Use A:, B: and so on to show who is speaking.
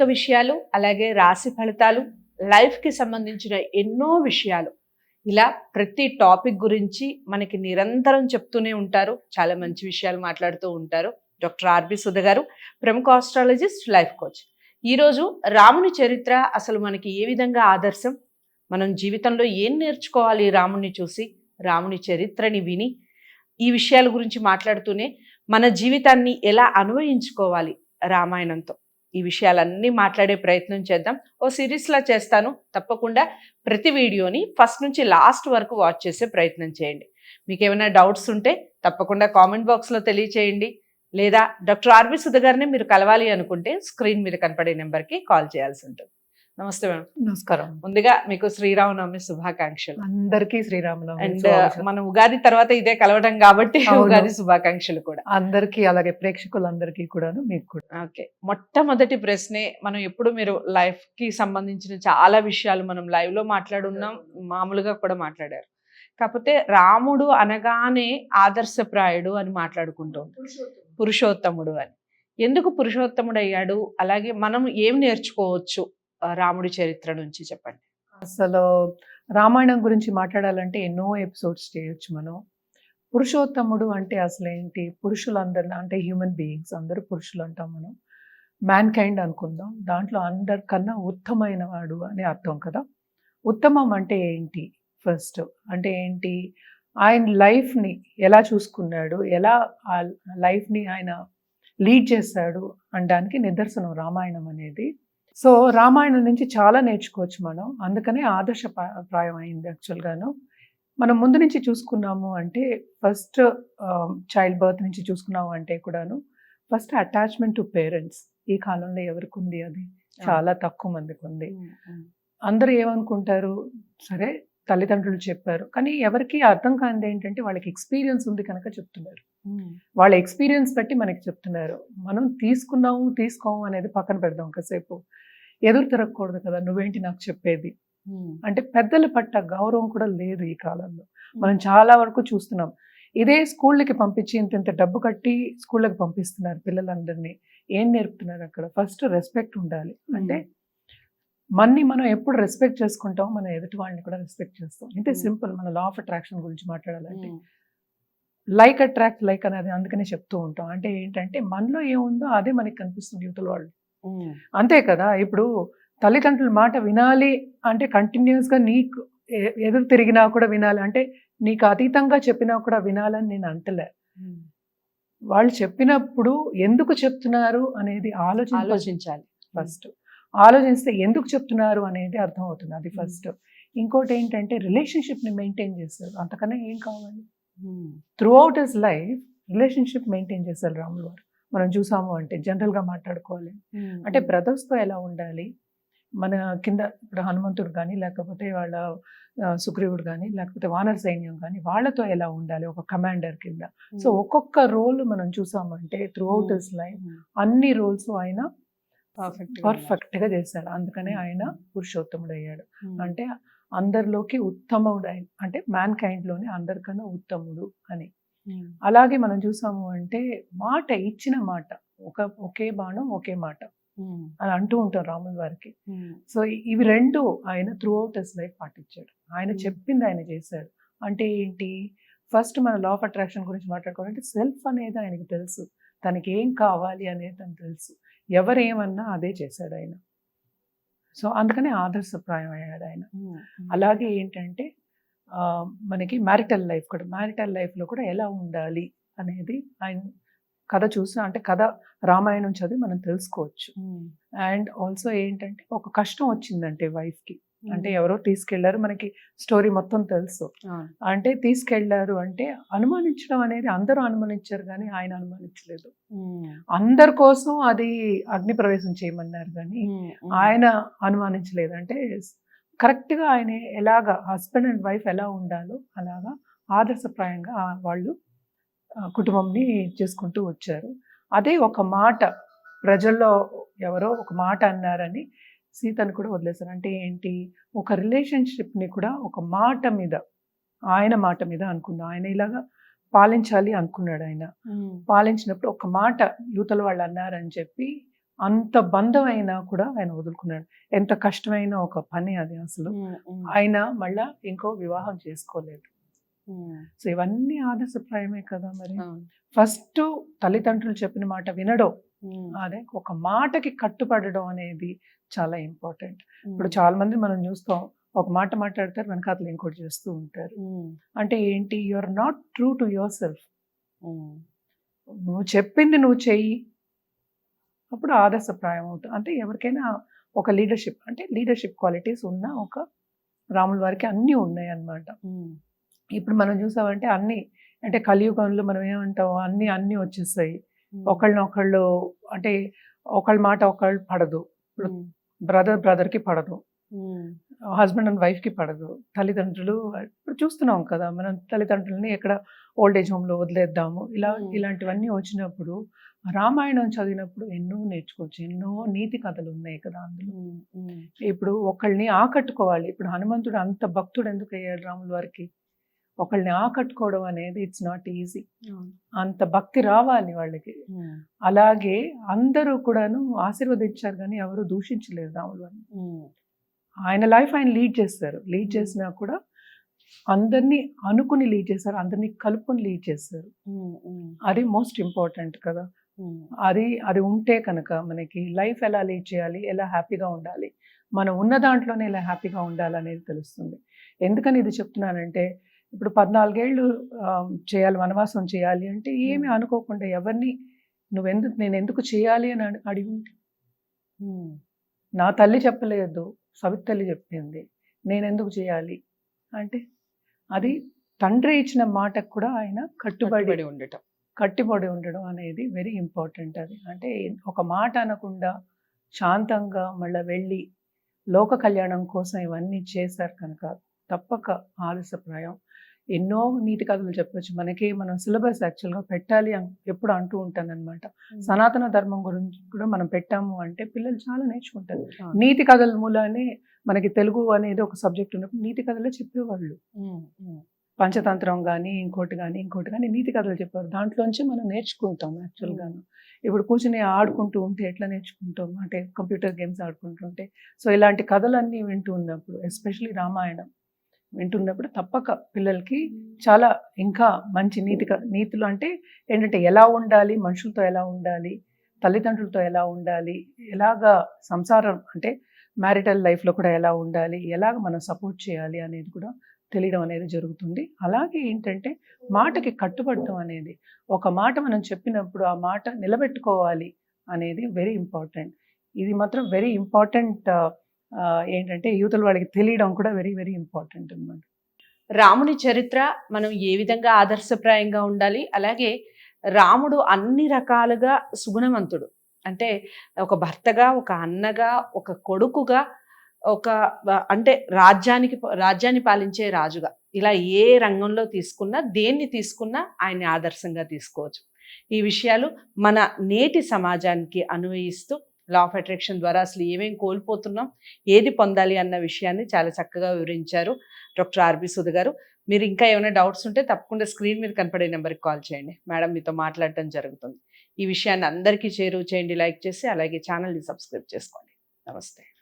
A: ఆర్థిక విషయాలు అలాగే రాశి ఫలితాలు లైఫ్కి సంబంధించిన ఎన్నో విషయాలు. ఇలా ప్రతి టాపిక్ గురించి మనకి నిరంతరం చెప్తూనే ఉంటారు. చాలా మంచి విషయాలు మాట్లాడుతూ ఉంటారు. డాక్టర్ ఆర్బి సుధ గారు ప్రముఖ ఆస్ట్రాలజిస్ట్ లైఫ్ కోచ్. ఈరోజు రాముని చరిత్ర అసలు మనకి ఏ విధంగా ఆదర్శం? మనం జీవితంలో ఏం నేర్చుకోవాలి రాముని చూసి రాముని చరిత్రని విని ఈ విషయాల గురించి మాట్లాడుతూనే మన జీవితాన్ని ఎలా అన్వయించుకోవాలి రామాయణంతో? ఈ విషయాలన్నీ మాట్లాడే ప్రయత్నం చేద్దాం. ఓ సిరీస్లా చేస్తాను. తప్పకుండా ప్రతి వీడియోని ఫస్ట్ నుంచి లాస్ట్ వరకు వాచ్ చేసే ప్రయత్నం చేయండి. మీకు ఏమైనా డౌట్స్ ఉంటే తప్పకుండా కామెంట్ బాక్స్లో తెలియచేయండి. లేదా డాక్టర్ ఆర్వి సుధ గారిని మీరు కలవాలి అనుకుంటే స్క్రీన్ మీద కనపడే నెంబర్కి కాల్ చేయాల్సి ఉంటుంది. నమస్తే మేడం.
B: నమస్కారం.
A: ముందుగా మీకు శ్రీరామనవమి శుభాకాంక్షలు.
B: అందరికీ శ్రీరామనవమి
A: అండ్. మన ఉగాది తర్వాత ఇదే కలవడం కాబట్టి. ఉగాది శుభాకాంక్షలు కూడా.
B: అందరికీ అలాగే ప్రేక్షకులందరికీ కూడాను మీకు కూడా.
A: ఓకే. మొట్టమొదటి ప్రశ్నే మనం ఎప్పుడు మీరు లైఫ్కి సంబంధించిన చాలా విషయాలు మనం లైవ్లో మాట్లాడున్నాం మామూలుగా కూడా మాట్లాడారు. కాకపోతే రాముడు అనగానే ఆదర్శప్రాయుడు అని మాట్లాడుకుంటూ పురుషోత్తముడు అని. ఎందుకు పురుషోత్తముడు అయ్యాడు అలాగే మనం ఏం నేర్చుకోవచ్చు? రాముడి చరిత్ర నుంచి చెప్పండి.
B: అసలు రామాయణం గురించి మాట్లాడాలంటే ఎన్నో ఎపిసోడ్స్ చేయొచ్చు మనం. పురుషోత్తముడు అంటే అసలు ఏంటి పురుషులందరూ అంటే హ్యూమన్ బీయింగ్స్ అందరూ పురుషులు అంటాం మనం. మ్యాన్ కైండ్ అనుకుందాం. దాంట్లో అందరికన్నా ఉత్తమైన వాడు అని అర్థం కదా? ఉత్తమం అంటే ఏంటి ఫస్ట్? అంటే ఏంటి? ఆయన లైఫ్ని ఎలా చూసుకున్నాడు? ఎలా ఆ లైఫ్ని ఆయన లీడ్ చేశాడు? అనడానికి నిదర్శనం రామాయణం అనేది. సో రామాయణం నుంచి చాలా నేర్చుకోవచ్చు మనం. అందుకనే ఆదర్శ ప్రా- ప్రాయం అయింది యాక్చువల్గాను. మనం ముందు నుంచి చూసుకున్నాము అంటే ఫస్ట్ చైల్డ్ బర్త్ నుంచి చూసుకున్నాము అంటే కూడాను ఫస్ట్ అటాచ్మెంట్ టు పేరెంట్స్ ఈ కాలంలో ఎవరికి ఉంది అది? చాలా తక్కువ మందికి ఉంది. అందరూ ఏమనుకుంటారు? సరే తల్లిదండ్రులు చెప్పారు. కానీ ఎవరికి అర్థం కానిది ఏంటంటే వాళ్ళకి ఎక్స్పీరియన్స్ ఉంది కనుక చెప్తున్నారు. వాళ్ళ ఎక్స్పీరియన్స్ బట్టి మనకి చెప్తున్నారు. మనం తీసుకున్నాము తీసుకోము అనేది పక్కన పెడదాం కాసేపు. ఎదురు తిరగకూడదు కదా నువ్వేంటి నాకు చెప్పేది? అంటే పెద్దల పట్ల గౌరవం కూడా లేదు ఈ కాలంలో. మనం చాలా వరకు చూస్తున్నాం. ఇదే స్కూళ్ళకి పంపించి ఇంత ఇంత డబ్బు కట్టి స్కూళ్ళకి పంపిస్తున్నారు పిల్లలందరినీ. ఏం నేర్పుతున్నారు అక్కడ? ఫస్ట్ రెస్పెక్ట్ ఉండాలి. అంటే మన్ని మనం ఎప్పుడు రెస్పెక్ట్ చేసుకుంటాం మన ఎదుటి వాళ్ళని కూడా రెస్పెక్ట్ చేస్తాం. ఇంతే
A: Hmm.
B: సింపుల్ మన లా ఆఫ్ అట్రాక్షన్ గురించి మాట్లాడాలంటే. లైక్ అట్రాక్ట్ లైక్ అనేది అందుకనే చెప్తూ ఉంటాం. అంటే ఏంటంటే మనలో ఏముందో అదే మనకి కనిపిస్తుంది యువతల వాళ్ళు. అంతే కదా? ఇప్పుడు తల్లిదండ్రుల మాట వినాలి అంటే కంటిన్యూస్గా నీకు ఎదురు తిరిగినా కూడా వినాలి. అంటే నీకు అతీతంగా చెప్పినా కూడా వినాలని నేను అంటలే. వాళ్ళు చెప్పినప్పుడు ఎందుకు చెప్తున్నారు అనేది ఆలోచన
A: ఆలోచించాలి.
B: ఫస్ట్ ఆలోచిస్తే ఎందుకు చెప్తున్నారు అనేది అర్థమవుతుంది. అది ఫస్ట్. ఇంకోటి ఏంటంటే రిలేషన్షిప్ని మెయింటైన్ చేస్తారు. అంతకన్నా ఏం కావాలి? Throughout his life relationship maintain చేస్తారు రాములు వారు. మనం చూసాము అంటే జనరల్గా మాట్లాడుకోవాలి. అంటే brothers తో ఎలా ఉండాలి? మన కింద ఇప్పుడు హనుమంతుడు కానీ లేకపోతే వాళ్ళ సుగ్రీవుడు కానీ లేకపోతే వానర సైన్యం కానీ వాళ్ళతో ఎలా ఉండాలి? ఒక కమాండర్ కింద. సో ఒక్కొక్క రోల్ మనం చూసామంటే త్రూ అవుట్ ఇస్ లైఫ్ అన్ని రోల్స్ ఆయన
A: పర్ఫెక్ట్
B: పర్ఫెక్ట్గా చేశాడు. అందుకనే ఆయన పురుషోత్తముడు అయ్యాడు అంటే అందరిలోకి ఉత్తముడు ఆయన అంటే మ్యాన్ కైండ్లోనే అందరికన్నా ఉత్తముడు అని. అలాగే మనం చూసాము అంటే మాట ఇచ్చిన మాట ఒక ఒకే బాణం ఒకే మాట అని అంటూ ఉంటాం రాముల వారికి. సో ఇవి రెండు ఆయన త్రూ అవుట్ హిస్ లైఫ్ పాటించాడు. ఆయన
A: Hmm.
B: చెప్పింది ఆయన చేశాడు. అంటే ఏంటి? ఫస్ట్ మన లా ఆఫ్ అట్రాక్షన్ గురించి మాట్లాడుకోవాలంటే సెల్ఫ్ అనేది ఆయనకి తెలుసు. తనకి ఏం కావాలి అనేది తనకు తెలుసు. ఎవరేమన్నా అదే చేశాడు ఆయన సో అందుకనే ఆదర్శప్రాయం అయ్యాడు ఆయన అలాగే ఏంటంటే మనకి మ్యారిటల్ లైఫ్ కూడా మ్యారిటల్ లైఫ్లో కూడా ఎలా ఉండాలి అనేది ఆయన కథ చూసి అంటే కథ రామాయణం చదివి మనం తెలుసుకోవచ్చు. అండ్ ఆల్సో ఏంటంటే ఒక కష్టం వచ్చిందంటే వైఫ్కి. అంటే ఎవరో తీసుకెళ్ళారు. మనకి స్టోరీ మొత్తం తెలుసు. అంటే తీసుకెళ్ళారు అంటే అనుమానించడం అనేది అందరూ అనుమానించారు కానీ ఆయన అనుమానించలేదు. అందరి కోసం అది అగ్ని ప్రవేశం చేయమన్నారు కానీ ఆయన అనుమానించలేదు. అంటే కరెక్ట్గా ఆయన ఎలాగా హస్బెండ్ అండ్ వైఫ్ ఎలా ఉండాలో అలాగా ఆదర్శప్రాయంగా వాళ్ళు కుటుంబంని చేసుకుంటూ వచ్చారు. అదే ఒక మాట ప్రజల్లో ఎవరో ఒక మాట అన్నారని సీతను కూడా వదిలేశారు. అంటే ఏంటి? ఒక రిలేషన్షిప్ని కూడా ఒక మాట మీద ఆయన మాట మీద అనుకుందాం ఆయన ఇలాగా పాలించాలి అనుకున్నాడు ఆయన. పాలించినప్పుడు ఒక మాట యూతల వాళ్ళు అన్నారని చెప్పి అంత బంధం అయినా కూడా ఆయన వదులుకున్నాడు. ఎంత కష్టమైన ఒక పని అది అసలు. ఆయన మళ్ళా ఇంకో వివాహం చేసుకోలేదు. సో ఇవన్నీ ఆదర్శప్రాయమే కదా మరి. ఫస్ట్ తల్లిదండ్రులు చెప్పిన మాట వినడం. అదే ఒక మాటకి కట్టుపడడం అనేది చాలా ఇంపార్టెంట్. ఇప్పుడు చాలా మంది మనం చూస్తాం ఒక మాట మాట్లాడతారు వెనకాతలు ఇంకోటి చేస్తూ ఉంటారు. అంటే ఏంటి? You are not true to yourself నువ్వు చెప్పింది నువ్వు చెయ్యి. అప్పుడు ఆదర్శప్రాయం అవుతుంది అంటే ఎవరికైనా ఒక లీడర్షిప్ అంటే లీడర్షిప్ క్వాలిటీస్ ఉన్న ఒక రాముల వారికి అన్నీ ఉన్నాయి అన్నమాట ఇప్పుడు మనం చూసామంటే అన్ని అంటే కలియుగంలో మనం ఏమంటాం అన్ని అన్ని వచ్చేస్తాయి ఒకళ్ళనొకళ్ళు అంటే ఒకళ్ళ మాట ఒకళ్ళు పడదు. బ్రదర్ బ్రదర్కి పడదు. హస్బెండ్ అండ్ వైఫ్కి పడదు. తల్లిదండ్రులు ఇప్పుడు చూస్తున్నాం కదా! మనం తల్లిదండ్రులని ఎక్కడ ఓల్డ్ ఏజ్ హోమ్లో వదిలేద్దాము. ఇలా. ఇలాంటివన్నీ వచ్చినప్పుడు రామాయణం చదివినప్పుడు ఎన్నో నేర్చుకోవచ్చు. ఎన్నో నీతి కథలు ఉన్నాయి కదా అందులో. ఇప్పుడు ఒకళ్ళని ఆకట్టుకోవాలి. ఇప్పుడు హనుమంతుడు అంత భక్తుడు ఎందుకు అయ్యాడు రాముల వారికి? ఒకళ్ళని ఆకట్టుకోవడం అనేది ఇట్స్ నాట్ ఈజీ. అంత భక్తి రావాలి వాళ్ళకి. అలాగే అందరూ కూడాను ఆశీర్వదించారు కానీ ఎవరు దూషించలేదు రాముల
A: ఉమ్,
B: ఆయన లైఫ్ ఆయన లీడ్ చేస్తారు. లీడ్ చేసినా కూడా అందరినీ అనుకుని లీడ్ చేస్తారు. అందరినీ కలుపుకొని లీడ్ చేస్తారు. అది మోస్ట్ ఇంపార్టెంట్ కదా. అది అది ఉంటే కనుక మనకి లైఫ్ ఎలా లీడ్ చేయాలి? ఎలా హ్యాపీగా ఉండాలి? మనం ఉన్న దాంట్లోనే ఎలా హ్యాపీగా ఉండాలి అనేది తెలుస్తుంది. ఎందుకని ఇది చెప్తున్నానంటే ఇప్పుడు పద్నాలుగేళ్ళు చేయాలి వనవాసం చేయాలి అంటే ఏమి. అనుకోకుండా ఎవరిని నువ్వెందుకు నేను ఎందుకు చేయాలి అని అడి- అడిగి ఉంటే. నా తల్లి చెప్పలేదు సవిత తల్లి చెప్పింది నేను ఎందుకు చేయాలి అంటే అది తండ్రి ఇచ్చిన మాటకు కూడా ఆయన కట్టుబడి
A: కట్టుబడి ఉండటం.
B: కట్టుబడి ఉండడం అనేది వెరీ ఇంపార్టెంట్ అది. అంటే ఒక మాట అనకుండా శాంతంగా మళ్ళీ వెళ్ళి లోక కళ్యాణం కోసం ఇవన్నీ చేశారు కనుక తప్పక ఆలస్యప్రాయం. ఎన్నో నీతి కథలు చెప్పొచ్చు. మనకి మనం సిలబస్ యాక్చువల్గా పెట్టాలి ఎప్పుడు అంటూ ఉంటాను అనమాట సనాతన ధర్మం గురించి కూడా మనం పెట్టాము అంటే పిల్లలు చాలా నేర్చుకుంటారు. నీతి కథల మూలానే మనకి తెలుగు అనేది ఒక సబ్జెక్ట్ ఉన్నప్పుడు నీతి కథలే చెప్పేవాళ్ళు. పంచతంత్రం కానీ ఇంకోటి కానీ ఇంకోటి కానీ నీతి కథలు చెప్పారు దాంట్లోంచి మనం నేర్చుకుంటాం యాక్చువల్గాను ఇప్పుడు కూర్చుని ఆడుకుంటూ ఉంటే ఎట్లా నేర్చుకుంటాం? అంటే కంప్యూటర్ గేమ్స్ ఆడుకుంటుంటే. సో ఇలాంటి కథలన్నీ వింటూ ఉన్నప్పుడు ఎస్పెషలీ రామాయణం వింటున్నప్పుడు తప్పక పిల్లలకి చాలా ఇంకా మంచి నీతి క- నీతులు అంటే ఏంటంటే ఎలా ఉండాలి మనుషులతో ఎలా ఉండాలి తల్లిదండ్రులతో ఎలా ఉండాలి ఎలాగా సంసారం అంటే మ్యారిటల్ లైఫ్లో కూడా ఎలా ఉండాలి ఎలాగ మనం సపోర్ట్ చేయాలి అనేది కూడా తెలియడం అనేది జరుగుతుంది. అలాగే ఏంటంటే మాటకి కట్టుబడటం అనేది ఒక మాట మనం చెప్పినప్పుడు ఆ మాట నిలబెట్టుకోవాలి అనేది వెరీ ఇంపార్టెంట్ ఇది మాత్రం వెరీ ఇంపార్టెంట్ ఏంటంటే యువతల వాళ్ళకి తెలియడం కూడా వెరీ వెరీ ఇంపార్టెంట్ అనమాట
A: రాముని చరిత్ర మనం ఏ విధంగా ఆదర్శప్రాయంగా ఉండాలి? అలాగే రాముడు అన్ని రకాలుగా సుగుణవంతుడు. అంటే ఒక భర్తగా ఒక అన్నగా ఒక కొడుకుగా ఒక అంటే రాజ్యానికి రాజ్యాన్ని పాలించే రాజుగా. ఇలా ఏ రంగంలో తీసుకున్నా దేన్ని తీసుకున్నా ఆయన్ని ఆదర్శంగా తీసుకోవచ్చు. ఈ విషయాలు మన నేటి సమాజానికి అన్వయిస్తూ లా ఆఫ్ అట్రాక్షన్ ద్వారా అసలు ఏమేం కోల్పోతున్నాం ఏది పొందాలి అన్న విషయాన్ని చాలా చక్కగా వివరించారు డాక్టర్ ఆర్బి సుధ గారు. మీరు ఇంకా ఏమైనా డౌట్స్ ఉంటే తప్పకుండా స్క్రీన్ మీద కనపడే నెంబర్కి కాల్ చేయండి. మేడం మీతో మాట్లాడటం జరుగుతుంది. ఈ విషయాన్ని అందరికీ చేరువ చేయండి లైక్ చేసి అలాగే ఛానల్ని సబ్స్క్రైబ్ చేసుకోండి. నమస్తే.